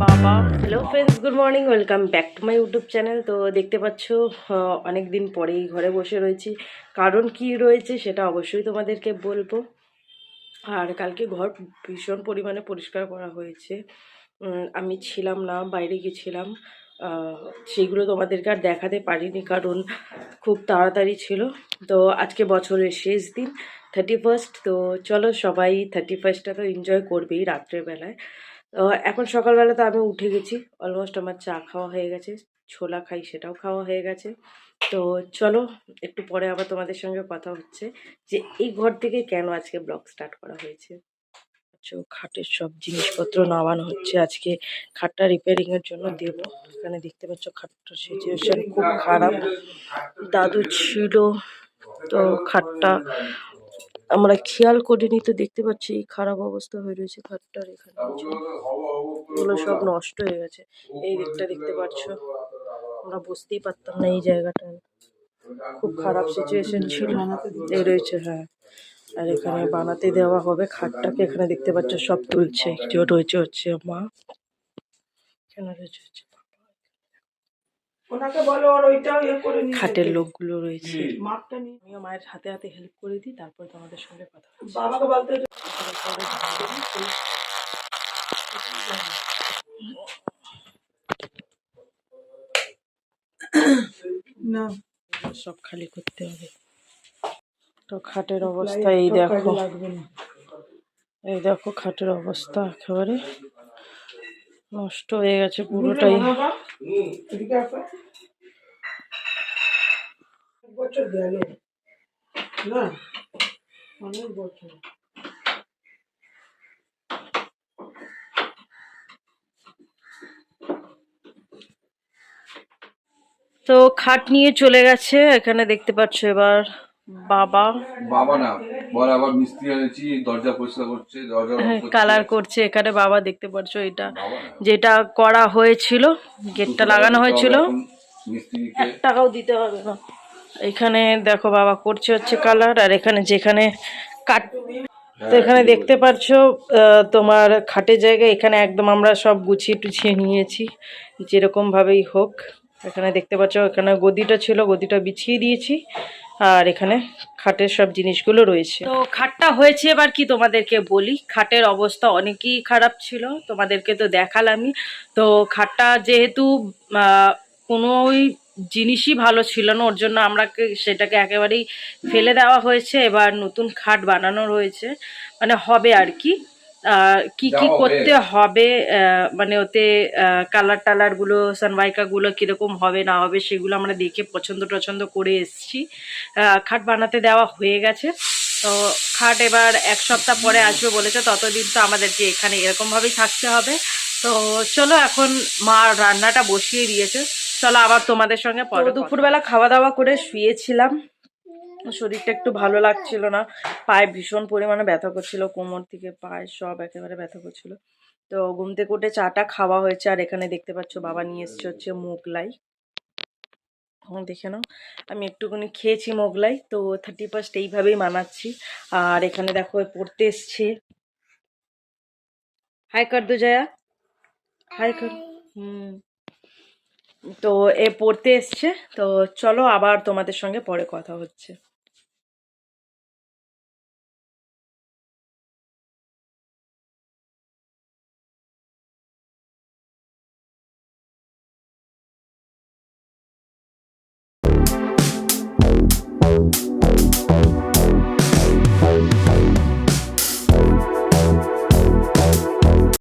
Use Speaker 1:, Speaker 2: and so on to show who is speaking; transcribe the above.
Speaker 1: বাবা hello friends good morning welcome back to my YouTube channel তো দেখতে পাচ্ছ অনেক দিন পরেই ঘরে বসে রয়েছি। কারণ কি রয়েছে সেটা অবশ্যই তোমাদেরকে বলব। আর কালকে ঘর ভীষণ পরিমাণে পরিষ্কার করা হয়েছে। আমি ছিলাম না, বাইরে গেছিলাম আহ, সেইগুলো তোমাদেরকে আর দেখাতে পারিনি কারণ খুব তাড়াতাড়ি ছিল। তো আজকে বছরের শেষ দিন থার্টি ফার্স্ট তো চলো সবাই থার্টি ফার্স্টটা তো এনজয় করবেই রাত্রের বেলায়। তো এখন সকালবেলা তো আমি উঠে গেছি অলমোস্ট আমার চা খাওয়া হয়ে গেছে ছোলা খাই সেটাও খাওয়া হয়ে গেছে। তো চলো একটু পরে আবার তোমাদের সঙ্গে কথা হচ্ছে যে এই ঘর থেকে কেন আজকে ব্লগ স্টার্ট করা হয়েছে। আচ্ছা খাটের সব জিনিসপত্র নামানো হচ্ছে। আজকে খাটটা রিপেয়ারিং এর জন্য দেবো। এখানে দেখতে পাচ্ছ খাটটার সিচুয়েশন খুব খারাপ। দাদু ছিল তো খাটটা আমরা খেয়াল করিনি তো দেখতে পাচ্ছি খারাপ অবস্থা হয়ে রয়েছে খাটটার এখানে। এগুলো সব নষ্ট হয়ে গেছে। এই দিকটা দেখতে পাচ্ছ। আমরা বুঝতেই পারতাম না এই জায়গাটা। খুব খারাপ সিচুয়েশন ছিল। এই রয়েছে হ্যাঁ। আর এখানে বানাতে দেওয়া হবে খাটটাকে। এখানে দেখতে পাচ্ছ সব তুলছে। কেউ রয়েছে হচ্ছে মা। এখানে রয়েছে হচ্ছে বাবা।
Speaker 2: ওনাকে বলো আর ওইটাও ইয়ে
Speaker 1: খাটের লোকগুলো রয়েছে। আমিও মায়ের হাতে হাতে হেল্প করে দিই তারপর তোমাদের সঙ্গে কথা
Speaker 2: বাবাকে বলতে না
Speaker 1: সব খালি করতে হবে। তো খাটের অবস্থা এই দেখো। এই দেখো খাটের অবস্থা একেবারে নষ্ট হয়ে গেছে পুরোটাই।
Speaker 2: বাবা, এদিকে আসো। এক বছর গেল। না অনেক বছর।
Speaker 1: তো খাট নিয়ে চলে গেছে এখানে দেখতে পাচ্ছ এবার বাবা।
Speaker 3: বাবা না বল আবার মিস্ত্রি এনেছি দরজা পরিষ্কার করছে দরজা করছে।
Speaker 1: কালার করছে এখানে বাবা দেখতে পাচ্ছ এটা। যেটা করা হয়েছিল গেটটা লাগানো হয়েছিল। এক টাকাও দিতে হবে না। এখানে দেখো বাবা করছে হচ্ছে কালার আর এখানে যেখানে কাট তো এখানে দেখতে পাচ্ছ তোমার খাটের জায়গায় এখানে একদম আমরা সব গুছিয়ে টুছিয়ে নিয়েছি যেরকম ভাবেই হোক। এখানে দেখতে পাচ্ছ এখানে গদিটা ছিল গদিটা বিছিয়ে দিয়েছি। আর এখানে খাটের সব জিনিসগুলো রয়েছে। তো খাটটা হয়েছে এবার কি তোমাদেরকে বলি, খাটের অবস্থা অনেকই খারাপ ছিল, তোমাদেরকে তো দেখালামই। তো খাটটা যেহেতু কোনোই জিনিসই ভালো ছিল না, ওর জন্য আমরা সেটাকে একেবারেই ফেলে দেওয়া হয়েছে। এবার নতুন খাট বানানো হয়েছে মানে হবে আর কি। কি কি করতে হবে মানে ওতে কালার টালারগুলো সানমাইকা গুলো কীরকম হবে না হবে সেগুলো আমরা দেখে পছন্দ টছন্দ করে এসছি। খাট বানাতে দেওয়া হয়ে গেছে। তো খাট এবার এক সপ্তাহ পরে আসবে বলেছে ততদিন তো আমাদেরকে এখানে এরকমভাবেই থাকতে হবে। তো চলো এখন মা রান্নাটা বসিয়ে দিয়েছে। চলো আবার তোমাদের সঙ্গে পরে দুপুরবেলা খাওয়া দাওয়া করে শুয়েছিলাম। শরীরটা একটু ভালো লাগছিল না। পায়ে ভীষণ পরিমাণে ব্যথা করছিল কোমর থেকে পায়ে সব একেবারে ব্যথা করছিল। তো ঘুম থেকে উঠে চাটা খাওয়া হয়েছে আর এখানে দেখতে পাচ্ছ বাবা নিয়ে এসছে হচ্ছে মোগলাই। দেখে নাও আমি একটুখানি খেয়েছি মোগলাই তো থার্টি ফার্স্ট এইভাবেই মানাচ্ছি। আর এখানে দেখো পড়তে এসছে। হাই কর দো জয়া হাই কর হুম। তো এ পড়তে এসছে তো চলো আবার তোমাদের সঙ্গে পরে কথা হচ্ছে।